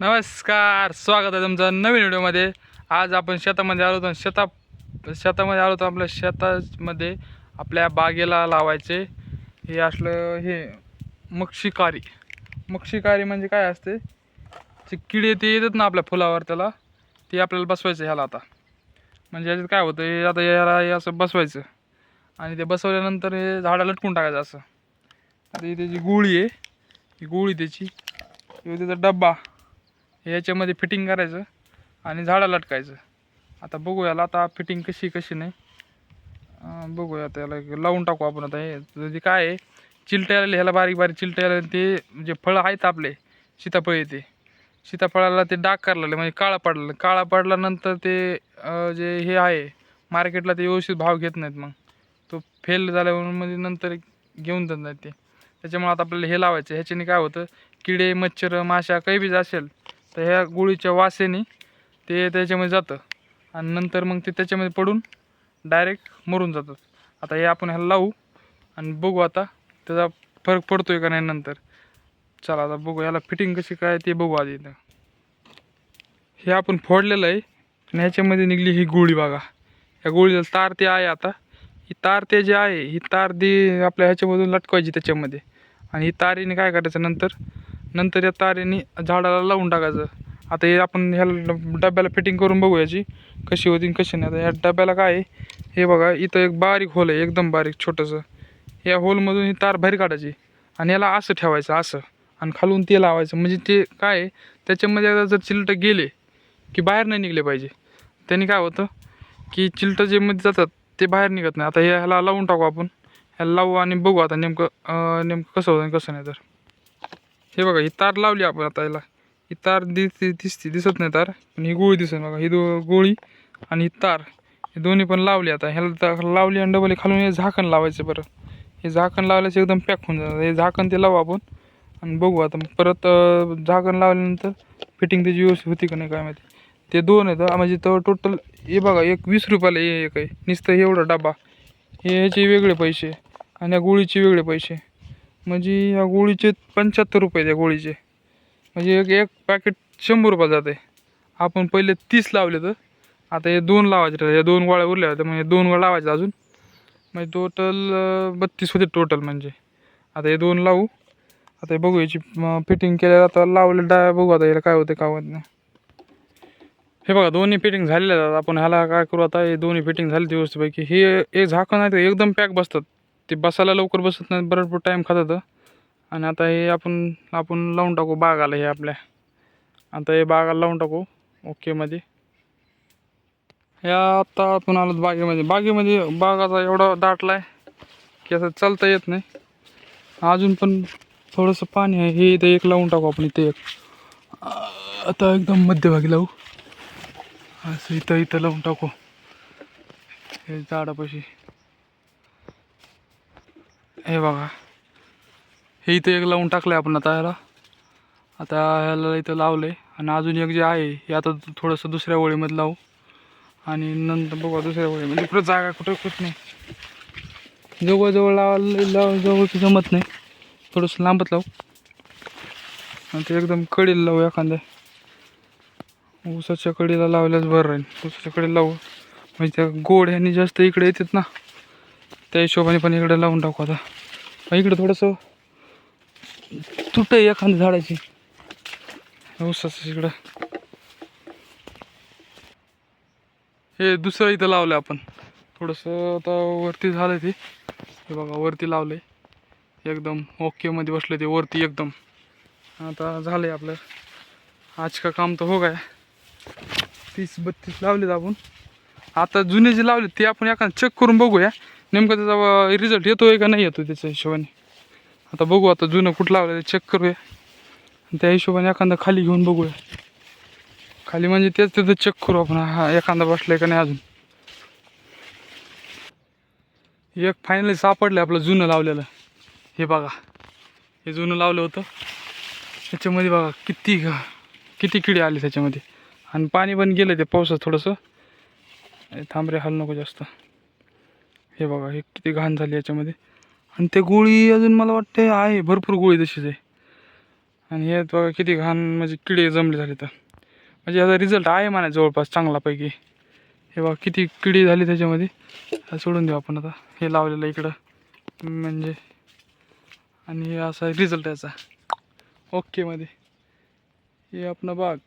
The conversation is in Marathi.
नमस्कार स्वागत आहे तुमचं नवीन व्हिडिओमध्ये. आज आपण शेतामध्ये आलो होतो शेता शेतामध्ये आलो होतो आपल्या शेतामध्ये आपल्या बागेला लावायचे. हे असलं हे मक्षिकारी. मक्षिकारी म्हणजे काय असते? जे किडे ते येतात ना आपल्या फुलावर त्याला ते आपल्याला बसवायचं ह्याला आता. म्हणजे याच्यात काय होतं हे आता याला हे असं बसवायचं. आणि ते बसवल्यानंतर हे झाडं लटकून टाकायचं असं. आता ही त्याची गोळी आहे. ही गोळी त्याची किंवा त्याचा डब्बा. याच्यामध्ये फिटिंग करायचं आणि झाडं लटकायचं. आता बघूया आता फिटिंग कशी कशी नाही. बघूया आता याला एक लावून टाकू आपण आता हे. तर काय आहे चिलट्या आलेले ह्याला बारीक बारीक चिलट्या आलेले ते जे फळं आहेत आपले सीताफळ येते सीताफळाला ते डाग करलेले म्हणजे काळा पडलेलं. काळा पडल्यानंतर ते जे हे आहे मार्केटला ते व्यवस्थित भाव घेत नाहीत मग. तो फेल झाल्यावर म्हणजे नंतर घेऊन जात नाहीत ते. त्याच्यामुळे आता आपल्याला हे लावायचं ह्याच्याने काय होतं किडे मच्छर माशा काही बी असेल तर ह्या गोळीच्या वासेने ते त्याच्यामध्ये जातं. आणि नंतर मग ते त्याच्यामध्ये पडून डायरेक्ट मरून जातात. आता हे आपण ह्याला लावू आणि बघू आता त्याचा फरक पडतो आहे का नाही नंतर. चला आता बघू ह्याला फिटिंग कशी काय ते बघू आधी इथं. हे आपण फोडलेलं आहे आणि ह्याच्यामध्ये निघली ही गोळी बघा. या गोळीला तार ते आहे आता. ही तार ते जे आहे ही तार दे आपल्या ह्याच्यामधून लटकवायची त्याच्यामध्ये. आणि ही तारीने काय करायचं नंतर नंतर या तारेने झाडाला लावून टाकायचं. आता हे आपण ह्याला डब- डब्याला फिटिंग करून बघू याची कशी होती आणि कशी नाही. आता ह्या डब्याला काय आहे? हे बघा इथं एक बारीक होल आहे एकदम बारीक छोटंसं. या होलमधून ही तार बाहेर काढायची आणि याला असं ठेवायचं असं. आणि खालून ते लावायचं. म्हणजे ते काय आहे? त्याच्यामध्ये आता जर चिलटं गेले की बाहेर नाही निघले पाहिजे. त्यांनी काय होतं की चिलटं जे मध्ये जातात ते बाहेर निघत नाही. आता ह्याला लावून टाकू आपण. ह्याला लावू आणि बघू आता नेमकं नेमकं कसं होतं कसं नाही तर. हे बघा ही तार लावली आपण आता याला. ही तार दिसते दिसते दिसत नाही तार पण ही गोळी दिसत बघा. ही दो गोळी आणि ही तार हे दोन्ही पण लावली आता. ह्याला लावली आणि डबल खालून हे झाकण लावायचं बरं हे झाकण लावल्याचं एकदम पॅक होऊन जातं हे झाकण ते लावू आपण आणि बघू आता. परत झाकण लावल्यानंतर फिटिंग त्याची व्यवस्थित होती का नाही काय माहिती. ते दोन आहेत म्हणजे तो टोटल हे बघा एक वीस रुपयाला हे एक आहे. नुसतं एवढा डबा. हे ह्याचे वेगळे पैसे आणि या गोळीचे वेगळे पैसे. म्हणजे या गोळीचे पंच्याहत्तर रुपये त्या गोळीचे. म्हणजे एक एक पॅकेट शंभर रुपये जाते. आपण पहिले तीस लावले तर. आता हे दोन लावायचे राहिले. या दोन गोळ्या उरल्या होत्या. म्हणजे दोन गोळ्या लावायच्या अजून. म्हणजे टोटल बत्तीस होते टोटल म्हणजे. आता हे दोन लावू. आता हे बघू याची फिटिंग केल्या आता लावले डाय बघू आता याला काय होते काय होत नाही. हे बघा दोन्ही फिटिंग झालेल्या आहेत. आपण ह्याला काय करू आता? हे दोन्ही फिटिंग झाली व्यवस्थितपैकी. हे एक झाकण आहे ते एकदम पॅक बसतात. ते बसायला लवकर बसत नाही भरपूर टाईम खातात. आणि आता हे आपण आपण लावून टाकू बागाला हे आपल्या. आता हे बागाला लावून टाकू. ओकेमध्ये या आत्ता आपण आलो बागेमध्ये. बागेमध्ये बागाचा एवढा दाटला आहे की असं चालता येत नाही. अजून पण थोडंसं पाणी आहे. हे इथं एक लावून टाकू आपण इथे एक. आता एकदम मध्यभागी लावू. असं इथं इथं लावून टाकू. हे झाडापाशी. हे बघा. हे इथं एक लावून टाकलं आहे आपण आता ह्याला. आता ह्याला इथं लावलं आहे आणि अजून एक जे आहे हे आता थोडंसं दुसऱ्या ओळीमध्ये लावू. आणि नंतर बघा दुसऱ्या ओळीमध्ये म्हणजे कुठं जागा कुठं कुठ नाही. जवळजवळ लावायला लाव जवळ जमत नाही. थोडंसं लांबत लावू. आणि ते एकदम कडेला लावू एखाद्या. ऊसाच्या कडेला लावल्याच बरं राहील. ऊसाच्या कडेला लावू. म्हणजे त्या गोड ह्यानी जास्त इकडे येतात ना. त्या हिशोबाने पण इकडे लावून टाकू आता. इकडे थोडंसं तुट आहे एखाद्या झाडाची. ऊसाचं इकडं. हे दुसरं इथं लावलं आपण. थोडंसं आता वरती झालं ते. हे बघा वरती लावलं आहे एकदम ओकेमध्ये बसले ते वरती एकदम. आता झालं आहे आपलं. आज का काम तर हो काय तीस बत्तीस लावलेत आपण. आता जुने जे लावले ते आपण एखादं चेक करून बघूया. नेमकं त्याचा रिझल्ट येतोय का नाही येतो त्याच्या हिशोबाने. आता बघू आता जुनं कुठं लावलं ते चेक करूया. आणि त्या हिशोबाने एखादा खाली घेऊन बघूया. खाली म्हणजे तेच तिथं चेक करू आपण. हा एखादा बसलाय का नाही अजून. एक फायनली सापडलं आपलं जुनं लावलेलं. हे बघा. हे जुनं लावलं होतं. त्याच्यामध्ये बघा किती किती किडे आले त्याच्यामध्ये. आणि पाणी पण गेलं ते पावसात थोडंसं. थांबरे हल हाल नको जास्त. हे बघा हे किती घाण झाली याच्यामध्ये. आणि ते गोळी अजून मला वाटते आहे भरपूर गोळी तशीच आहे. आणि हे बघा किती घाण म्हणजे किडे जमले झाले तर म्हणजे याचा रिझल्ट आहे म्हणा जवळपास चांगलापैकी. हे बघा किती किडी झाली त्याच्यामध्ये. सोडून देऊ आपण आता. हे लावलेलं इकडं. म्हणजे आणि हे असा रिझल्ट याचा. ओकेमध्ये हे आपण बाग.